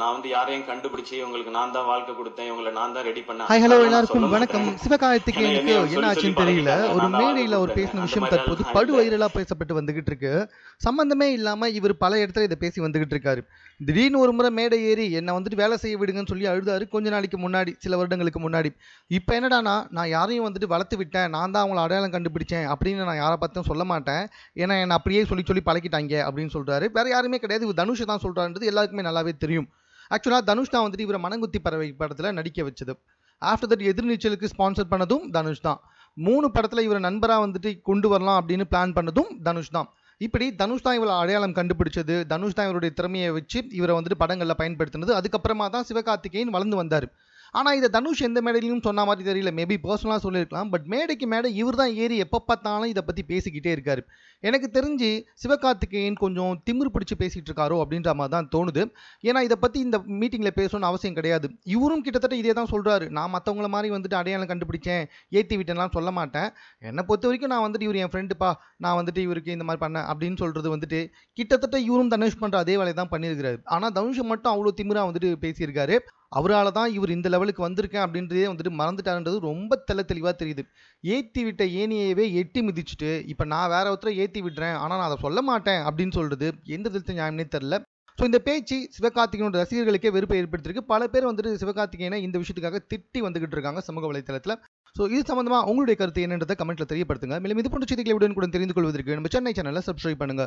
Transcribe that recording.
நான் வந்து யாரையும் கண்டுபிடிச்சு உங்களுக்கு நான் தான் வாழ்க்கை கொடுத்தேன். இவங்களை நான் தான் ரெடி பண்ணேன். ஹாய் ஹலோ எல்லாருக்கும் வணக்கம். சிவகார்த்திகேயனுக்கு என்ன ஆச்சுன்னு தெரியல. ஒரு மேடையில அவர் பேசின. விஷயம் தற்போது படு தான் வைரலா பேசப்பட்டு வந்துகிட்டு இருக்கு. சம்பந்தமே இல்லாம இவர் பல இடத்துல இதை பேசி வந்துகிட்டு இருக்காரு. திடீர்னு ஒரு முறை மேடை ஏறி என்னை வந்துட்டு வேலை செய்ய விடுங்கன்னு சொல்லி அழுதாரு. கொஞ்ச நாளைக்கு முன்னாடி சில வருடங்களுக்கு முன்னாடி. இப்போ என்னடானா நான் யாரையும் வந்துட்டு வளர்த்து விட்டேன். நான் தான் அவங்கள அடையாளம் கண்டுபிடிச்சேன் அப்படின்னு நான் யாரை பார்த்தும் சொல்ல மாட்டேன். ஏன்னா என்னை அப்படியே சொல்லி சொல்லி பழக்கிட்டாங்க அப்படின்னு சொல்றாரு. வேற யாருமே கிடையாது. தனுஷ் தான் சொல்றான்றது எல்லாருக்குமே நல்லாவே தெரியும். ஆக்சுவலாக தனுஷ் தான் வந்துட்டு இவரை மனங்குத்தி பறவை படத்தில் நடிக்க வச்சது. ஆஃப்டர் தட் எதிர்நீச்சலுக்கு ஸ்பான்சர் பண்ணதும் தனுஷ் தான். மூணு படத்தில் இவரை நண்பராக வந்துட்டு கொண்டு வரலாம் அப்படின்னு பிளான் பண்ணதும் தனுஷ் தான். இப்படி தனுஷ் தான் இவரை அடையாளம் கண்டுபிடிச்சது. தனுஷ் தான் இவருடைய திறமையை வச்சு இவரை வந்துட்டு படங்களில் பயன்படுத்தினது. அதுக்கப்புறமா தான் சிவகார்த்திகேயன் வளர்ந்து வந்தார். ஆனால் இதை தனுஷ் எந்த மேடையிலும் சொன்ன மாதிரி தெரியல. மேபி பர்சனலாக சொல்லியிருக்கலாம். பட் மேடைக்கு மேடை இவர் தான் ஏறி எப்போ பார்த்தாலும் இதை பற்றி பேசிக்கிட்டே இருக்கார். எனக்கு தெரிஞ்சு சிவகார்த்திகேயன் கொஞ்சம் திமிரு பிடிச்சி பேசிகிட்டு இருக்காரோ அப்படின்ற மாதிரி தான் தோணுது. ஏன்னா இதை பற்றி இந்த மீட்டிங்கில் பேசணும்னு அவசியம் கிடையாது. இவரும் கிட்டத்தட்ட இதே தான் சொல்கிறாரு நான் மற்றவங்கள மாதிரி வந்துட்டு அடையாளம் கண்டுபிடிச்சேன் ஏற்றி விட்டேன்லாம் சொல்ல மாட்டேன். என்னை பொறுத்த வரைக்கும் நான் வந்துட்டு இவர் என் ஃப்ரெண்டுப்பா நான் வந்துட்டு இவருக்கு இந்த மாதிரி பண்ணேன் அப்படின்னு சொல்கிறது வந்துட்டு கிட்டத்தட்ட இவரும் தனுஷ் பண்ணுற அதே வேலையை தான் பண்ணியிருக்கிறாரு. ஆனால் தனுஷ் மட்டும் அவ்வளோ திமிராக வந்துட்டு பேசியிருக்காரு. அவரால் தான் இவர் இந்த லெவலுக்கு வந்திருக்கேன் அப்படின்றதே வந்துட்டு மறந்துட்டாருன்றது ரொம்ப தெள்ள தெளிவாக தெரியுது. ஏற்றி விட்ட ஏனியவே எட்டி மிதிச்சுட்டு இப்போ நான் வேற ஒருத்தரை ஏற்றி விடுறேன் ஆனால் நான் அதை சொல்ல மாட்டேன் அப்படின்னு சொல்றது எந்த விதத்தில் நியாயம்னே தெரில ஸோ இந்த பேச்சு சிவகார்த்திகனோட ரசிகர்களுக்கே வெறுப்பை ஏற்படுத்தியிருக்கு. பல பேர் வந்துட்டு சிவகார்த்திகேயனை இந்த விஷயத்துக்காக திட்டி வந்துகிட்டு இருக்காங்க சமூக வலைத்தளத்தில். ஸோ இது சம்மந்தமாக உங்களுடைய கருத்து என்னன்றதை கமெண்ட்டில் தெரியப்படுத்துங்க. மேலும் இது போன்ற செய்திகளை கூட தெரிந்து கொள்வதற்கு நம்ம சென்னை சேனலை சப்ஸ்கிரைப் பண்ணுங்க.